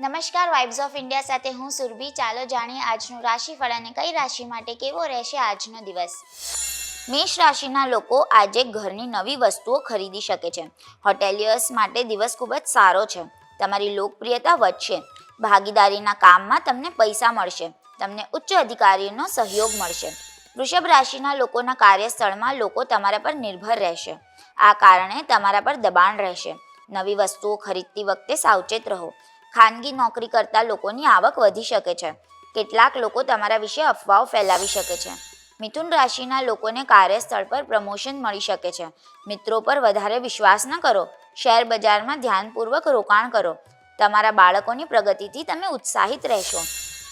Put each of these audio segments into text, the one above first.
નમસ્કાર vibes of India સાથે હું સુરભી. ચાલો જાણીએ આજનું રાશિફળ અને કઈ રાશિ માટે કેવો રહેશે આજનો દિવસ. મેષ રાશિના લોકો આજે ઘરની નવી વસ્તુઓ ખરીદી શકે છે. હોટેલિયર્સ માટે દિવસ ખૂબ જ સારો છે. તમારી લોકપ્રિયતા વધશે. ભાગીદારીના કામમાં તમને પૈસા મળશે. તમને ઉચ્ચ અધિકારીનો સહયોગ મળશે. વૃષભ રાશિના લોકોના કાર્યસ્થળમાં લોકો તમારા પર નિર્ભર રહેશે. આ કારણે તમારા પર દબાણ રહેશે. નવી વસ્તુઓ ખરીદતી વખતે સાવચેત રહો. ખાનગી નોકરી કરતા લોકોની આવક વધી શકે છે. કેટલાક લોકો તમારા વિશે અફવાઓ ફેલાવી શકે છે. મિથુન રાશિના લોકોને કાર્યસ્થળ પર પ્રમોશન મળી શકે છે. મિત્રો પર વધારે વિશ્વાસ ન કરો. શેર બજારમાં ધ્યાનપૂર્વક રોકાણ કરો. તમારા બાળકોની પ્રગતિથી તમે ઉત્સાહિત રહેશો.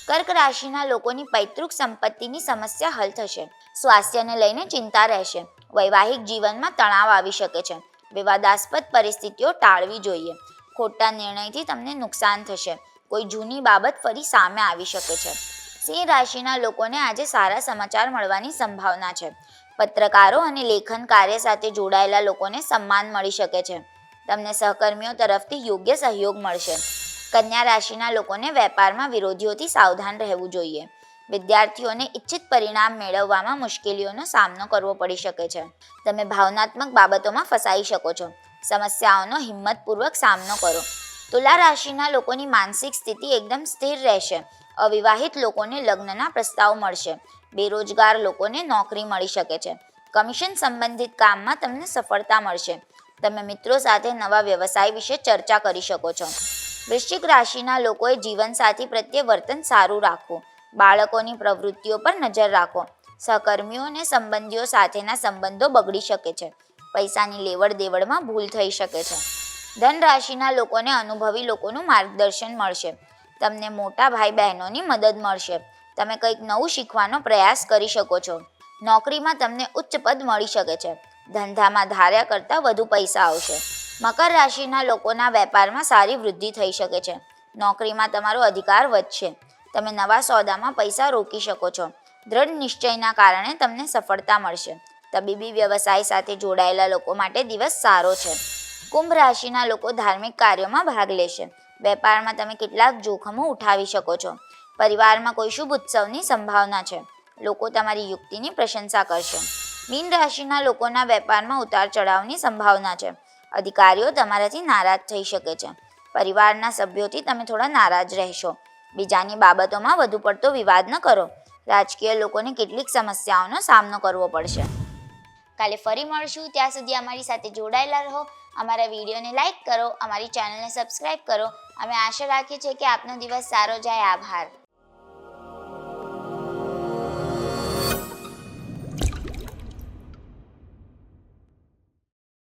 કર્ક રાશિના લોકોની પૈતૃક સંપત્તિની સમસ્યા હલ થશે. સ્વાસ્થ્યને લઈને ચિંતા રહેશે. વૈવાહિક જીવનમાં તણાવ આવી શકે છે. વિવાદાસ્પદ પરિસ્થિતિઓ ટાળવી જોઈએ. ખોટા નિર્ણયથી તમને નુકસાન થશે. કોઈ જૂની બાબત ફરી સામે આવી શકે છે. સિંહ રાશિના લોકોને આજે સારા સમાચાર મળવાની સંભાવના છે. પત્રકારો અને લેખન કાર્ય સાથે જોડાયેલા લોકોને સન્માન મળી શકે છે. તમને સહકર્મીઓ તરફથી યોગ્ય સહયોગ મળશે. કન્યા રાશિના લોકોને વેપારમાં વિરોધીઓથી સાવધાન રહેવું જોઈએ. વિદ્યાર્થીઓને ઈચ્છિત પરિણામ મેળવવામાં મુશ્કેલીઓનો સામનો કરવો પડી શકે છે. તમે ભાવનાત્મક બાબતોમાં ફસાઈ શકો છો. સમસ્યાઓનો હિંમતપૂર્વક સામનો કરો. તુલા રાશિના લોકોની માનસિક સ્થિતિ એકદમ સ્થિર રહેશે. અવિવાહિત લોકોને લગ્નના પ્રસ્તાવ મળશે. બેરોજગાર લોકોને નોકરી મળી શકે છે. કમિશન સંબંધિત કામમાં તમને સફળતા મળશે. તમે મિત્રો સાથે નવા વ્યવસાય વિશે ચર્ચા કરી શકો છો. વૃશ્ચિક રાશિના લોકોએ જીવનસાથી પ્રત્યે વર્તન સારું રાખવું. બાળકોની પ્રવૃત્તિઓ પર નજર રાખો. સહકર્મીઓ અને સંબંધીઓ સાથેના સંબંધો બગડી શકે છે. પૈસાની લેવડ દેવડમાં ભૂલ થઈ શકે છે. ધન રાશિના લોકોને અનુભવી લોકોનું માર્ગદર્શન મળશે. તમને મોટા ભાઈ બહેનોની મદદ મળશે. તમે કંઈક નવું શીખવાનો પ્રયાસ કરી શકો છો. નોકરીમાં તમને ઉચ્ચ પદ મળી શકે છે. ધંધામાં ધાર્યા કરતાં વધુ પૈસા આવશે. મકર રાશિના લોકોના વેપારમાં સારી વૃદ્ધિ થઈ શકે છે. નોકરીમાં તમારો અધિકાર વધશે. તમે નવા સોદામાં પૈસા રોકી શકો છો. દ્રઢ નિશ્ચયના કારણે તમને સફળતા મળશે. તબીબી વ્યવસાય સાથે જોડાયેલા લોકો માટે દિવસ સારો છે. કુંભ રાશિના લોકો ધાર્મિક કાર્યોમાં ભાગ લેશે. વેપારમાં તમે કેટલાક જોખમો ઉઠાવી શકો છો. પરિવારમાં કોઈ શુભ ઉત્સવની સંભાવના છે. લોકો તમારી યુક્તિની પ્રશંસા કરશે. મીન રાશિના લોકોના વેપારમાં ઉતાર ચઢાવની સંભાવના છે. અધિકારીઓ તમારાથી નારાજ થઈ શકે છે. પરિવારના સભ્યોથી તમે થોડા નારાજ રહેશો. બીજાની બાબતોમાં વધુ પડતો વિવાદ ન કરો. રાજકીય લોકોને કેટલીક સમસ્યાઓનો સામનો કરવો પડશે. કાલે ફરી મળશું. ત્યાં સુધી અમારી સાથે જોડાયેલા રહો. અમારા વિડીયોને લાઇક કરો, અમારી ચેનલને સબસ્ક્રાઇબ કરો. અમે આશા રાખીએ છીએ કે આપનો દિવસ સારો જાય. આભાર.